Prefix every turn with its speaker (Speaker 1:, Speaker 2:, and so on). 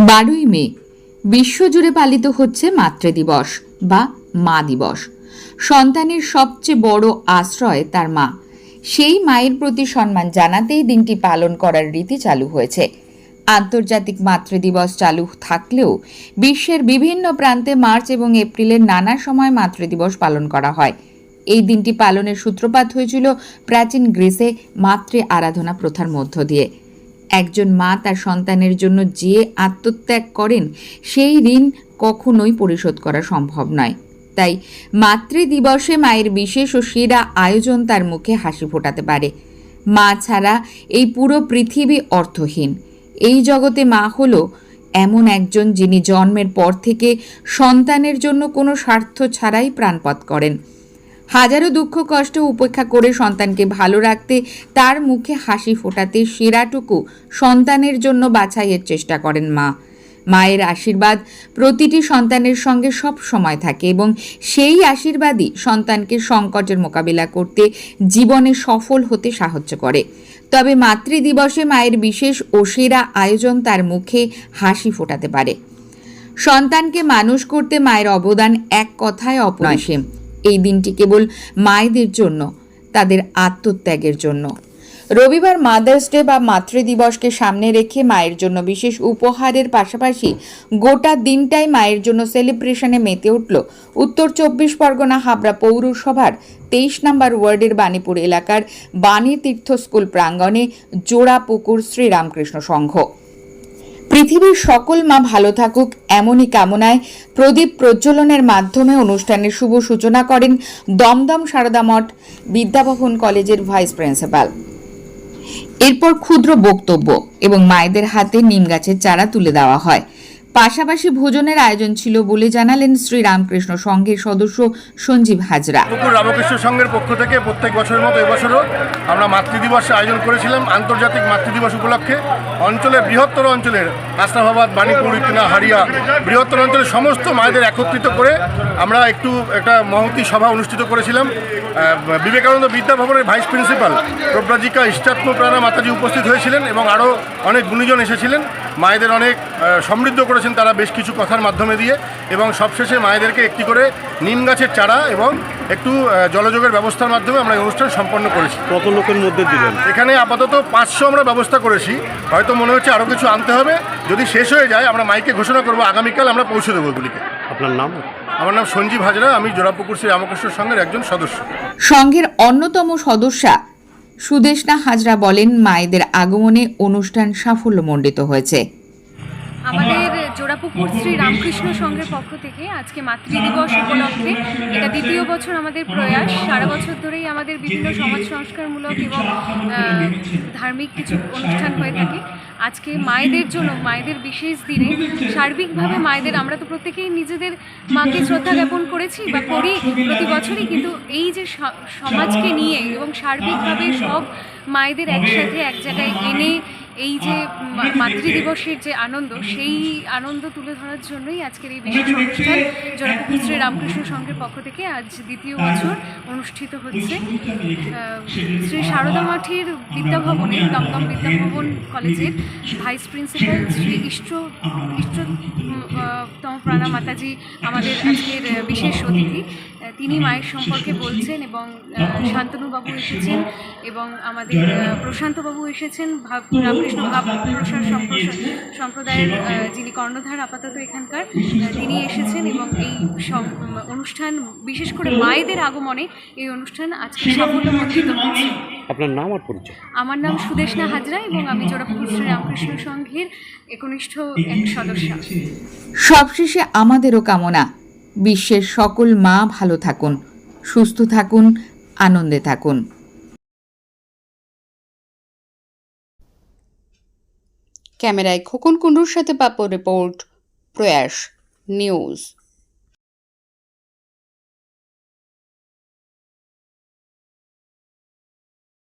Speaker 1: বারোই মে, বিশ্বজুড়ে পালিত হচ্ছে মাতৃদিবস বা মা দিবস। সন্তানের সবচেয়ে বড় আশ্রয় তার মা। সেই মায়ের প্রতি সম্মান জানাতেই দিনটি পালন করার রীতি চালু হয়েছে। আন্তর্জাতিক মাতৃদিবস চালু থাকলেও বিশ্বের বিভিন্ন প্রান্তে মার্চ এবং এপ্রিলের নানা সময় মাতৃদিবস পালন করা হয়। এই দিনটি পালনের সূত্রপাত হয়েছিল প্রাচীন গ্রিসে মাতৃ আরাধনা প্রথার মধ্য দিয়ে। একজন মা তার সন্তানের জন্য যে আত্মত্যাগ করেন, সেই ঋণ কখনোই পরিশোধ করা সম্ভব নয়। তাই মাতৃ দিবসে মায়ের বিশেষ ও সেরা আয়োজন তার মুখে হাসি ফোটাতে পারে। মা ছাড়া এই পুরো পৃথিবী অর্থহীন। এই জগতে মা হলো এমন একজন যিনি জন্মের পর থেকে সন্তানের জন্য কোনো স্বার্থ ছাড়াই প্রাণপাত করেন। হাজারো দুঃখ কষ্ট উপেক্ষা করে সন্তানকে ভালো রাখতে, তার মুখে হাসি ফোটাতে সেরাটুকু সন্তানের জন্য বাছাইয়ের চেষ্টা করেন মা। মায়ের আশীর্বাদ প্রতিটি সন্তানের সঙ্গে সব সময় থাকে এবং সেই আশীর্বাদই সন্তানকে সংকটের মোকাবিলা করতে জীবনে সফল হতে সাহায্য করে। তবে মাতৃদিবসে মায়ের বিশেষ ও সেরা আয়োজন তার মুখে হাসি ফোটাতে পারে। সন্তানকে মানুষ করতে মায়ের অবদান এক কথায় অপনয়সীম এই দিনটি কেবল মায়েদের জন্য, তাদের আত্মত্যাগের জন্য। রবিবার মাদার্স ডে বা মাতৃদিবসকে সামনে রেখে মায়ের জন্য বিশেষ উপহারের পাশাপাশি গোটা দিনটাই মায়ের জন্য সেলিব্রেশনে মেতে উঠল। উত্তর চব্বিশ পরগনা হাবড়া পৌরসভার তেইশ নম্বর ওয়ার্ডের বাণীপুর এলাকার বাণী তীর্থ স্কুল প্রাঙ্গণে জোড়াপুকুর শ্রীরামকৃষ্ণ সংঘ। পৃথিবীর সকল মা ভালো থাকুক এমনই কামনায় প্রদীপ প্রজ্বলনের মাধ্যমে অনুষ্ঠানের শুভ সূচনা করেন দমদম সারদা মঠ বিদ্যাভবন কলেজের ভাইস প্রিন্সিপাল। এরপর ক্ষুদ্র বক্তব্য এবং মায়েদের হাতে নিম গাছের চারা তুলে দেওয়া হয়। পাশাপাশি ভোজনের আয়োজন ছিল বলে জানালেন শ্রী রামকৃষ্ণ সংঘের সদস্য সঞ্জীব হাজরা।
Speaker 2: রামকৃষ্ণ সংঘের পক্ষ থেকে প্রত্যেক বছরের মতো এবছরও আমরা মাতৃদিবস আয়োজন করেছিলাম আন্তর্জাতিক মাতৃদিবস উপলক্ষে। অঞ্চলের বৃহত্তর অঞ্চলের আস্তাভাবাদ বাণীপুর ইতিনা হারিয়া বৃহত্তর অঞ্চলের সমস্ত মায়েদের একত্রিত করে আমরা একটু একটা মহতি সভা অনুষ্ঠিত করেছিলাম। বিবেকানন্দ বিদ্যাভবনের vice principal Pravrajika Ishtatmaprana Mataji উপস্থিত হয়েছিলেন এবং আরও অনেক গুণীজন এসেছিলেন। মায়েদের অনেক সমৃদ্ধ করেছেন তারা বেশ কিছু কথার মাধ্যমে দিয়ে এবং সবশেষে মায়েদেরকে একটি করে নিম গাছের চারা এবং একটু জলযোগের ব্যবস্থার মাধ্যমে আমরা এই অনুষ্ঠান সম্পন্ন করেছি।
Speaker 3: কত লোকের মধ্যে দিলেন?
Speaker 2: এখানে আপাতত পাঁচশো আমরা ব্যবস্থা করেছি। হয়তো মনে হচ্ছে আরও কিছু আনতে হবে। যদি শেষ হয়ে যায় আমরা মাইকে ঘোষণা করব আগামীকাল আমরা পৌঁছে দেবো এগুলিকে।
Speaker 3: আপনার নাম?
Speaker 2: আমার নাম সঞ্জীব হাজরা আমি জোড়াপুকুর শ্রী রামকৃষ্ণ সংঘের একজন সদস্য।
Speaker 1: সংঘের অন্যতম সদস্যা সুদেশনা হাজরা বলেন মায়েদের আগমনে অনুষ্ঠান সাফল্যমণ্ডিত হয়েছে।
Speaker 4: আমাদের জোড়াপুকুর শ্রী রামকৃষ্ণ সংঘের পক্ষ থেকে আজকে মাতৃদিবস উপলক্ষে এটা দ্বিতীয় বছর আমাদের প্রয়াস। সারা বছর ধরেই আমাদের বিভিন্ন সমাজ সংস্কারমূলক এবং ধার্মিক কিছু অনুষ্ঠান হয়ে থাকে। আজকে মায়েদের জন্য, মায়েদের বিশেষ দিনে সার্বিকভাবে মায়েদের, আমরা তো প্রত্যেকেই নিজেদের মাকে শ্রদ্ধা জ্ঞাপন করেছি বা করি প্রতি বছরই, কিন্তু এই যে সমাজকে নিয়ে এবং সার্বিকভাবে সব মায়েদের একসাথে এক জায়গায় এনে এই যে মাতৃদিবসের যে আনন্দ সেই আনন্দ তুলে ধরার জন্যই আজকের এই বিশেষ অনুষ্ঠান জনপুকুর শ্রী রামকৃষ্ণ সংঘের পক্ষ থেকে আজ দ্বিতীয় বছর অনুষ্ঠিত হচ্ছে। শ্রী সারদা মাঠের বিদ্যাভবনে দমদম বিদ্যাভবন কলেজের ভাইস প্রিন্সিপাল শ্রী ইষ্ট ইষ্টতম প্রাণা মাতাজি আমাদের আজকের বিশেষ অতিথি। তিনি মায়ের সম্পর্কে বলছেন এবং শান্তনুবাবু এসেছেন এবং আমাদের প্রশান্তবাবু এসেছেন ভাব রামকৃষ্ণ ভাব প্রসার সম্প্রসার সম্প্রদায়ের যিনি কর্ণধার আপাতত এখানকার তিনি এসেছেন এবং এই সম- অনুষ্ঠান বিশেষ করে মায়েদের আগমনে এই অনুষ্ঠান আজকে সাফল্যমণ্ডিত হচ্ছে।
Speaker 3: আপনার নাম আর পরিচয়?
Speaker 4: আমার নাম সুদেশনা হাজরা এবং আমি জোড়াপুকুর শ্রী রামকৃষ্ণ সংঘের একনিষ্ঠ এক সদস্য।
Speaker 1: সবশেষে আমাদেরও কামনা বিশ্বের সকল মা ভালো থাকুন, সুস্থ থাকুন, আনন্দে থাকুন। ক্যামেরায় খোকন কুণ্ডুর সাথে পাপ রিপোর্ট, প্রয়াস নিউজ।